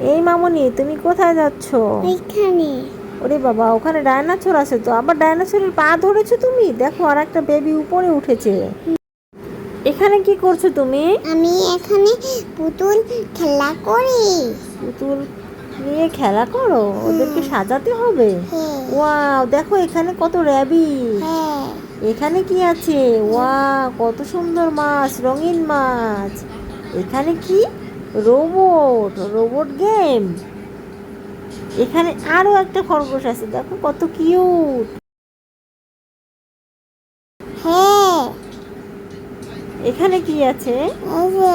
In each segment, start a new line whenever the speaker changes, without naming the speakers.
এই মামনি তুমি কোথায় যাচ্ছ?
ওইখানে
ওরে বাবা ওখানে ডায়নাসোর আছে তো আবার ডায়নাসোরের পা ধরেছো তুমি? দেখো আর একটা বেবি উপরে উঠেছে। এখানে কি করছ তুমি?
আমি এখানে পুতুল খেলা করি।
পুতুল নিয়ে খেলা করো? ওদেরকে সাজাতে হবে?
হ্যাঁ।
ওয়াও দেখো এখানে কত র্যাবি
হ্যাঁ।
এখানে কি আছে? ওয়া কত সুন্দর মাছ রঙিন মাছ। এখানে কি? রোবট রোবট গেম এখানে আরও একটা খরগোশ আছে দেখো কত কিউট
হ্যাঁ।
এখানে কি আছে?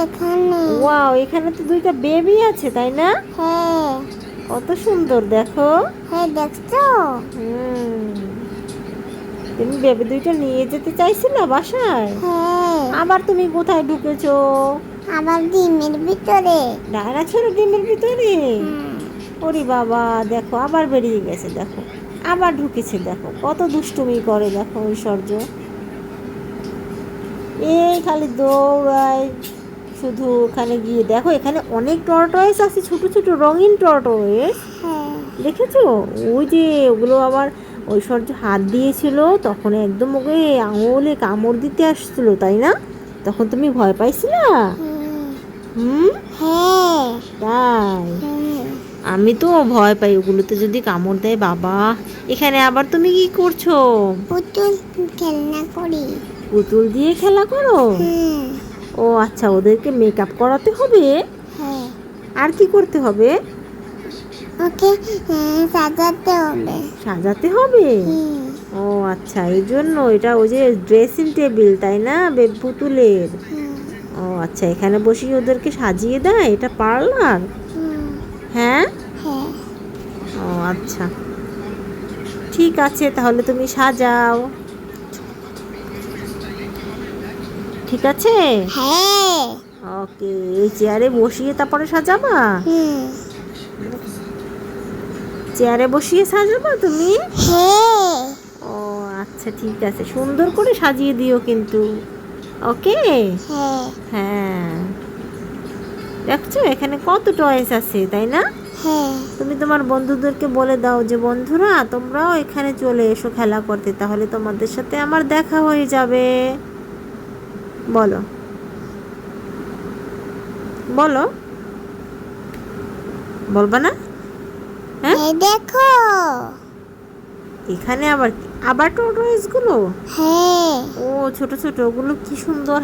এখানে।
ওয়াও এখানে তো দুইটা বেবি আছে তাই না?
হ্যাঁ।
কত সুন্দর দেখো।
হ্যাঁ দেখছ?
হুম। তুমি বেবি দুইটা নিয়ে যেতে চাইছিলে বাসায়?
হ্যাঁ।
আবার তুমি কোথায় ঢুকেছো?
আবার ডিমের ভিতরে।
ডায়নাসোর ডিমের ভিতরে। ওরে বাবা দেখো আবার বেরিয়ে গেছে দেখো। আবার ঢুকেছে দেখো। কত দুষ্টুমি করে দেখো ঐশ্বর্য। এই খালি দৌড়ায় শুধু ওখানে গিয়ে। দেখো এখানে অনেক টর্টয়েস আছে ছোট ছোট রঙিন টর্টয়েস।
হ্যাঁ।
দেখেছ? ওই যে ওগুলো আবার ঐশ্বর্য হাত দিয়েছিল তখন একদম ওকে আঙুলে কামড় দিতে আসছিল তাই না? তখন তুমি ভয় পাইছিলা?
হুম, হ্যাঁ।
তাই? আমি তো ভয় পাই ওগুলোতে যদি কামড় দেয় বাবা। এখানে আবার তুমি কি করছ?
পুতুল খেলনা করি।
পুতুল দিয়ে খেলা করো? ও আচ্ছা ওদেরকে মেকআপ করাতে হবে?
হ্যাঁ।
আর কি করতে হবে?
ওকে সাজাতে হবে।
সাজাতে হবে? ও আচ্ছা এই জন্য এটা ওই যে ড্রেসিং টেবিল তাই না? বে- পুতুলের? ও আচ্ছা এখানে বসিয়ে ওদেরকে সাজিয়ে দেয়? এটা পার্লার? হ্যাঁ?
হ্যাঁ।
ও আচ্ছা। ঠিক আছে তাহলে তুমি সাজাও। ঠিক আছে?
হ্যাঁ।
ওকে এই চেয়ারে বসিয়ে তারপরে সাজাবা?
হুম,
চেয়ারে বসিয়ে সাজাবা তুমি?
হ্যাঁ।
ও আচ্ছা ঠিক আছে। সুন্দর করে সাজিয়ে দিও কিন্তু। ওকে
হ্যাঁ।
হ্যাঁ। দেখছ এখানে কত টয়েস আছে তাই না?
হ্যাঁ।
তুমি তোমার বন্ধুদেরকে বলে দাও যে বন্ধুরা তোমরাও এখানে চলে এসো খেলা করতে তাহলে তোমাদের সাথে আমার দেখা হয়ে যাবে। বলো। বলো। বলবা না? হ্যাঁ?
দেখো।
এখানে আবার? আবার টোটয়েসগুলো
হ্যাঁ
ও ছোট ছোট ওগুলো কি সুন্দর